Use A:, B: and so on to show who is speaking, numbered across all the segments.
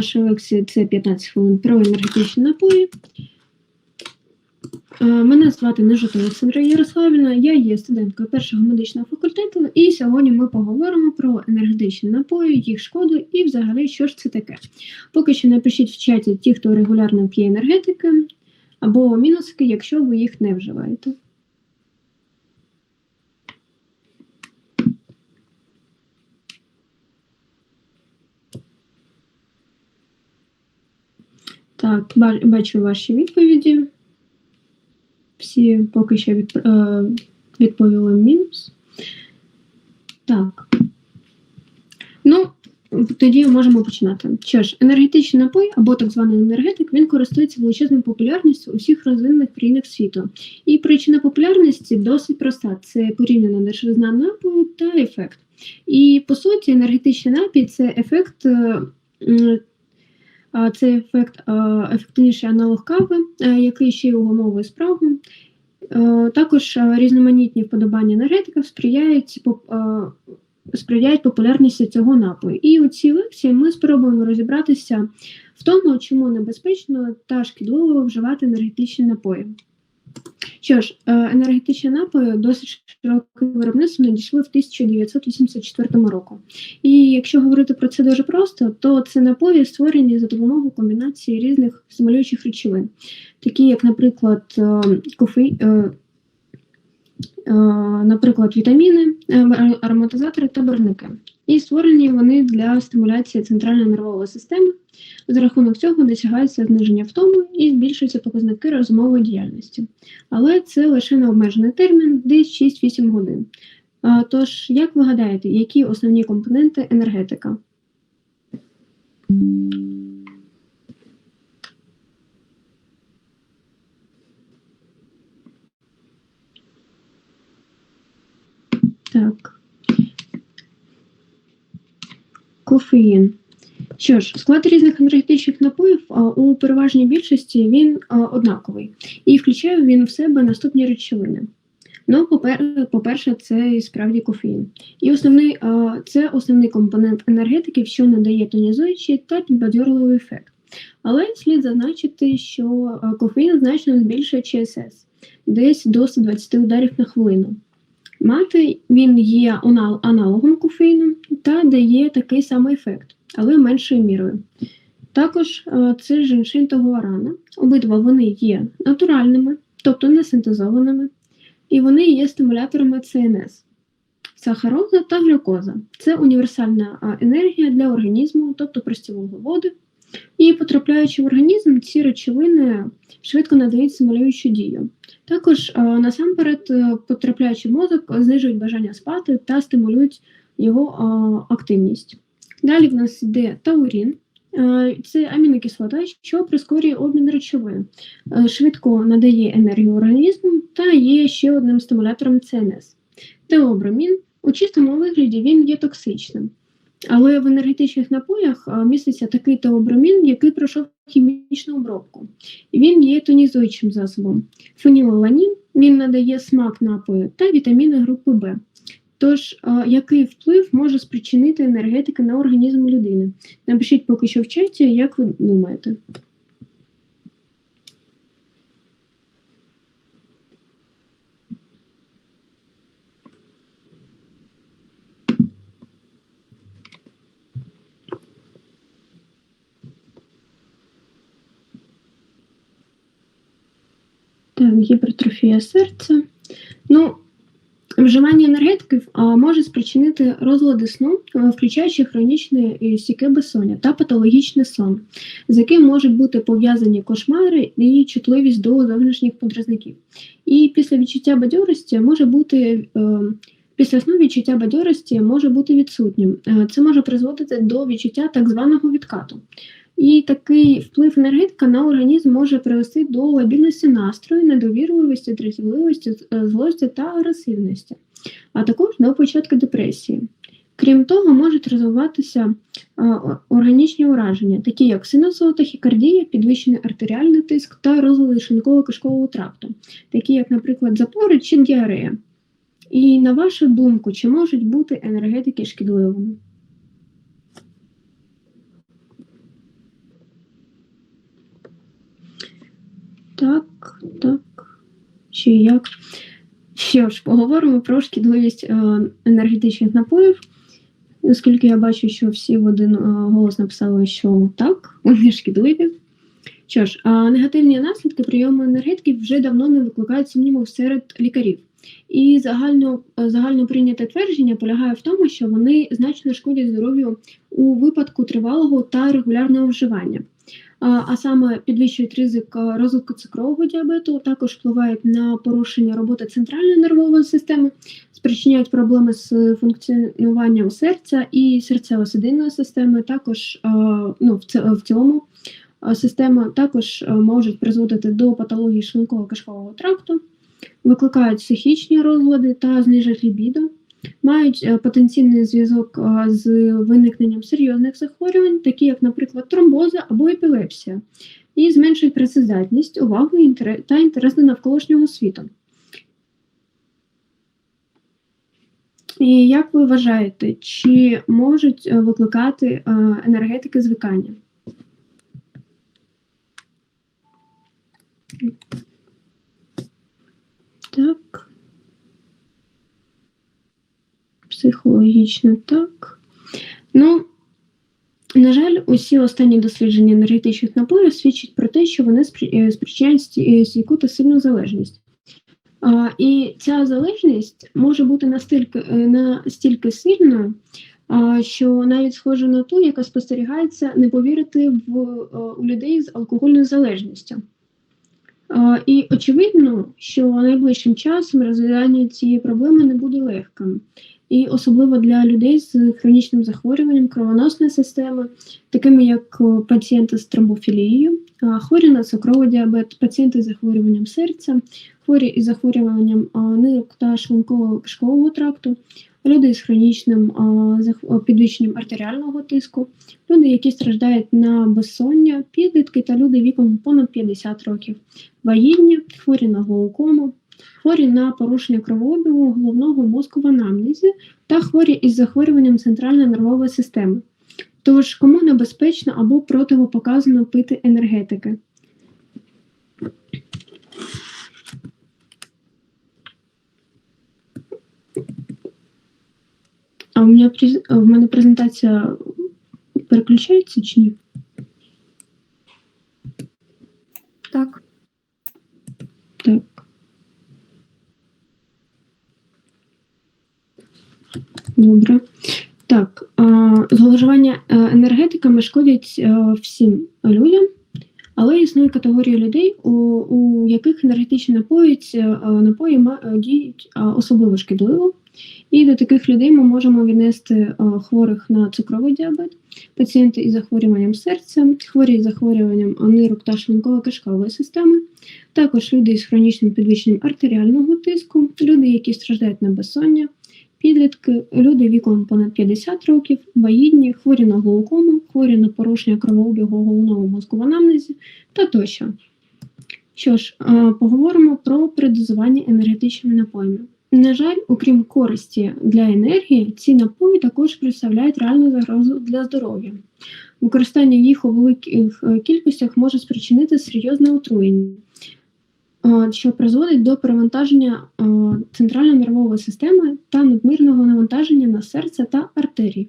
A: нашої лекції це 15 хвилин про енергетичні напої. Е, Мене звати Нежита Олександра Ярославівна, я є студенткою першого медичного факультету, і сьогодні ми поговоримо про енергетичні напої, їх шкоду і взагалі, що ж це таке. Поки що напишіть в чаті ті, хто регулярно п'є енергетики, або мінуски, якщо ви їх не вживаєте. Так, бачу ваші відповіді. Всі поки що е, відповіли мінус. Так. Ну, тоді можемо починати. Що ж, енергетичний напой або так званий енергетик, він користується величезною популярністю у всіх розвинених країнах світу. І причина популярності досить проста: це порівняна дешевизна напою та ефект. І по суті, енергетичний напій це ефект. е, Це ефект ефективніший аналог кави, е, який ще й угомовує спрагу. Е, Також е, різноманітні вподобання енергетиків сприяють сприяють популярності цього напою. І у цій лекції ми спробуємо розібратися в тому, чому небезпечно та шкідливо вживати енергетичні напої. Що ж, е, енергетичні напої досить широке виробництво надійшли в 1984 року. І якщо говорити про це дуже просто, то це напої створені за допомогою комбінації різних стимулюючих речовин, такі як, наприклад, е, кофе, е, наприклад, вітаміни, е, ароматизатори та барвники. І створені вони для стимуляції центральної нервової системи. За рахунок цього досягається зниження втоми і збільшуються показники розумової діяльності. Але це лише на обмежений термін, десь 6-8 годин. Тож, як ви гадаєте, які основні компоненти енергетика? Так. Кофеїн. Що ж, склад різних енергетичних напоїв а, у переважній більшості він а, однаковий і включає він в себе наступні речовини. Ну, по-перше, це і справді кофеїн. І основний, а, це основний компонент енергетиків, що надає тонізуючий та підбадьорливий ефект. Але слід зазначити, що кофеїн значно збільшує ЧСС десь до 120 ударів на хвилину. Мати він є аналогом кофеїну та дає такий самий ефект, але меншою мірою. Також е, це женшин та гуарана. Обидва вони є натуральними, тобто не синтезованими, і вони є стимуляторами ЦНС. Сахароза та глюкоза це універсальна енергія для організму, тобто прості вуглеводи. І потрапляючи в організм, ці речовини швидко надають стимулюючу дію. Також е, насамперед, е, потрапляючи в мозок, знижують бажання спати та стимулюють його е, активність. Далі в нас йде таурін. Це амінокислота, що прискорює обмін речовин, швидко надає енергію організму та є ще одним стимулятором ЦНС. Теобромін у чистому вигляді він є токсичним. Але в енергетичних напоях міститься такий теобромін, який пройшов хімічну обробку. Він є тонізуючим засобом. Фенілаланін він надає смак напою та вітаміни групи Б. Тож, який вплив може спричинити енергетика на організм людини? Напишіть поки що в чаті, як ви думаєте. Гіпертрофія серця. Ну, вживання енергетиків може спричинити розлади сну, включаючи хронічне і стійке безсоння та патологічний сон, з яким можуть бути пов'язані кошмари і чутливість до зовнішніх подразників. І після відчуття бадьорості може бути. Е, Після сну відчуття бадьорості може бути відсутнім. Е, Це може призводити до відчуття так званого відкату. І такий вплив енергетика на організм може привести до лабільності настрою, недовірливості, дратівливості, е, злості та агресивності, а також до початку депресії. Крім того, можуть розвиватися е, органічні ураження, такі як синусова тахікардія, підвищений артеріальний тиск та розлади шлунково-кишкового тракту, такі як, наприклад, запори чи діарея. І на вашу думку, чи можуть бути енергетики шкідливими? Так, так. Ще як. Що ж, поговоримо про шкідливість е, енергетичних напоїв. Оскільки я бачу, що всі в один е, голос написали, що так, вони шкідливі. Що ж, а негативні наслідки прийому енергетики вже давно не викликають сумніву серед лікарів. І загально, е, загально прийняте твердження полягає в тому, що вони значно шкодять здоров'ю у випадку тривалого та регулярного вживання. А, саме підвищують ризик е, розвитку цукрового діабету, також впливають на порушення роботи центральної нервової системи, спричиняють проблеми з функціонуванням серця і серцево-судинної системи. Також е, ну, в, ці- в цілому е, система також можуть призводити до патології шлунково кишкового тракту, викликають психічні розлади та знижують лібідо. Мають е, потенційний зв'язок е, з виникненням серйозних захворювань, такі як, наприклад, тромбози або епілепсія, і зменшують працездатність, увагу та інтерес до навколишнього світу. І як ви вважаєте, чи можуть е, викликати енергетики звикання? Так. Психологічно так. Ну, на жаль, усі останні дослідження енергетичних напоїв свідчать про те, що вони е, спричиняють е, стійку та сильну залежність. А, і ця залежність може бути настільки, е, настільки сильною, що навіть схожа на ту, яка спостерігається, не повірити в, у людей з алкогольною залежністю. А, І очевидно, що найближчим часом розв'язання цієї проблеми не буде легким. І особливо для людей з хронічним захворюванням кровоносної системи, такими як пацієнти з тромбофілією, хворі на цукровий діабет, пацієнти з захворюванням серця, хворі із захворюванням нирок та шлунково кишкового тракту, люди з хронічним підвищенням артеріального тиску, люди, які страждають на безсоння, підлітки та люди віком понад 50 років, вагітні, хворі на глаукому, хворі на порушення кровообігу головного мозку в анамнезі та хворі із захворюванням центральної нервової системи. Тож, кому небезпечно або противопоказано пити енергетики? А у мене, в мене презентація переключається чи ні?
B: Так.
A: Так. Добре. Так, зловживання е, енергетиками шкодять е, всім людям, але існує категорія людей, у, у яких енергетичні напої, е, напої діють особливо шкідливо. І до таких людей ми можемо віднести е, хворих на цукровий діабет, пацієнти із захворюванням серця, хворі із захворюванням нирок та шлунково-кишкової системи, також люди із хронічним підвищенням артеріального тиску, люди, які страждають на безсоння, підлітки, люди віком понад 50 років, вагітні, хворі на глаукому, хворі на порушення кровообігу головного мозку в анамнезі та тощо. Що ж, е, поговоримо про передозування енергетичними напоями. На жаль, окрім користі для енергії, ці напої також представляють реальну загрозу для здоров'я. Використання їх у великих е, кількостях може спричинити серйозне отруєння, що призводить до перевантаження центральної нервової системи та надмірного навантаження на серце та артерії.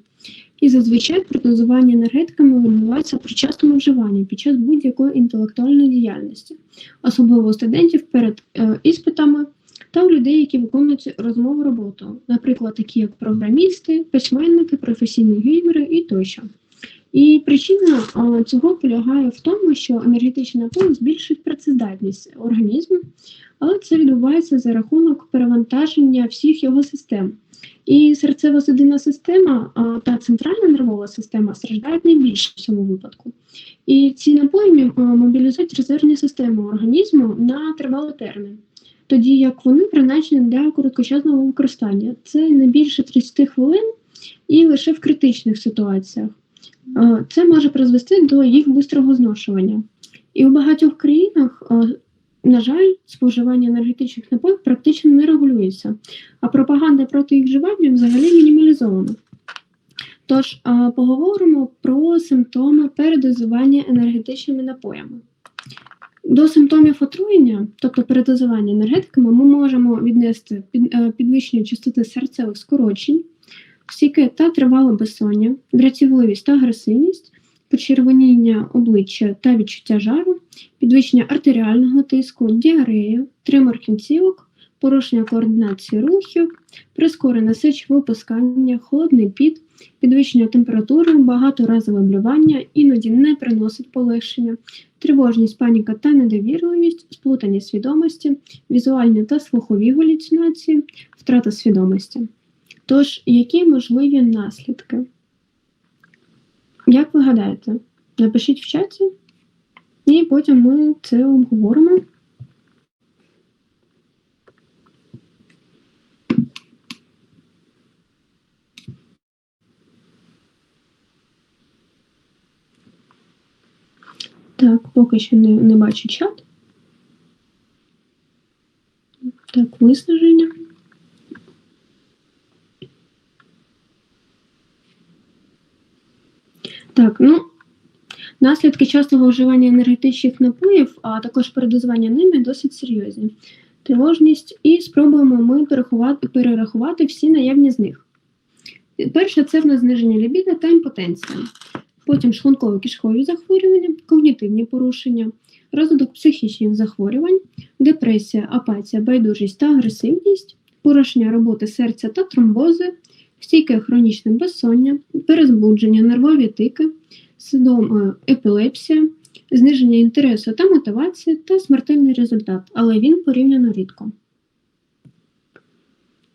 A: І зазвичай передозування енергетиками відбувається при частому вживанні під час будь-якої інтелектуальної діяльності, особливо у студентів перед е, іспитами та у людей, які виконують розмову роботу, наприклад, такі як програмісти, письменники, професійні геймери і тощо. І причина цього полягає в тому, що енергетичні напої збільшують працездатність організму, але це відбувається за рахунок перевантаження всіх його систем. І серцево-судинна система та центральна нервова система страждають найбільше в цьому випадку. І ці напої мобілізують резервні системи організму на тривалий термін тоді як вони призначені для короткочасного використання. Це не більше 30 хвилин і лише в критичних ситуаціях. Це може призвести до їх бистрого зношування. І у багатьох країнах, на жаль, споживання енергетичних напоїв практично не регулюється, а пропаганда проти їх вживання взагалі мінімалізована. Тож поговоримо про симптоми передозування енергетичними напоями. До симптомів отруєння, тобто передозування енергетиками, ми можемо віднести е, підвищення частоти серцевих скорочень, стійке та тривале безсоння, дратівливість та агресивність, почервоніння обличчя та відчуття жару, підвищення артеріального тиску, діарея, тримор кінцівок, порушення координації рухів, прискорене сечовипускання, холодний піт, підвищення температури, багаторазове блювання, іноді не приносить полегшення, тривожність, паніка та недовірливість, сплутані свідомості, візуальні та слухові галюцинації, втрата свідомості. Тож, які можливі наслідки? Як ви гадаєте? Напишіть в чаті, і потім ми це обговоримо. Так, поки що не, не бачу чат. Так, виснаження. Так, ну, наслідки частого вживання енергетичних напоїв, а також передозування ними досить серйозні. Тривожність, і спробуємо ми перерахувати, перерахувати всі наявні з них. Перше це в нас зниження лібіда та імпотенція. Потім шлунково-кишкові захворювання, когнітивні порушення, розвиток психічних захворювань, депресія, апатія, байдужість та агресивність, порушення роботи серця та тромбози, стійке хронічне безсоння, перезбудження, нервові тики, синдом е, епілепсія, зниження інтересу та мотивації та смертельний результат, але він порівняно рідко.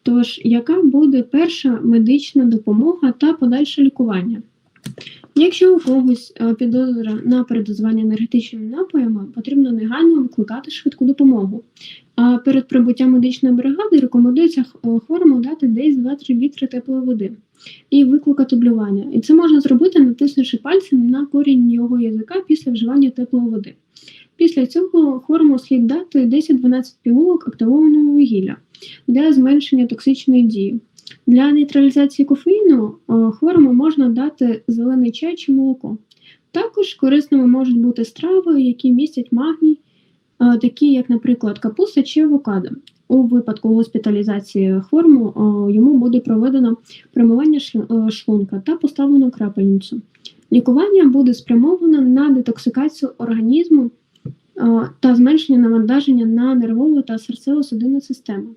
A: Тож, яка буде перша медична допомога та подальше лікування? Якщо у когось е, підозра на передозування енергетичними напоями, потрібно негайно викликати швидку допомогу. А перед прибуттям медичної бригади рекомендується е, хворому дати десь 2-3 літри теплої води і викликати блювання. І це можна зробити, натиснувши пальцем на корінь його язика після вживання теплої води. Після цього хворому слід дати 10-12 пігулок активованого вугілля для зменшення токсичної дії. Для нейтралізації кофеїну е, хворому можна дати зелений чай чи молоко. Також корисними можуть бути страви, які містять магній, е, такі як, наприклад, капуста чи авокадо. У випадку госпіталізації хворому е, йому буде проведено промивання е, шлунка та поставлено крапельницю. Лікування буде спрямовано на детоксикацію організму та зменшення навантаження на нервову та серцево-судинну систему.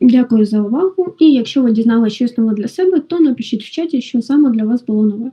A: Дякую за увагу. І якщо ви дізналися щось нове для себе, то напишіть в чаті, що саме для вас було нове.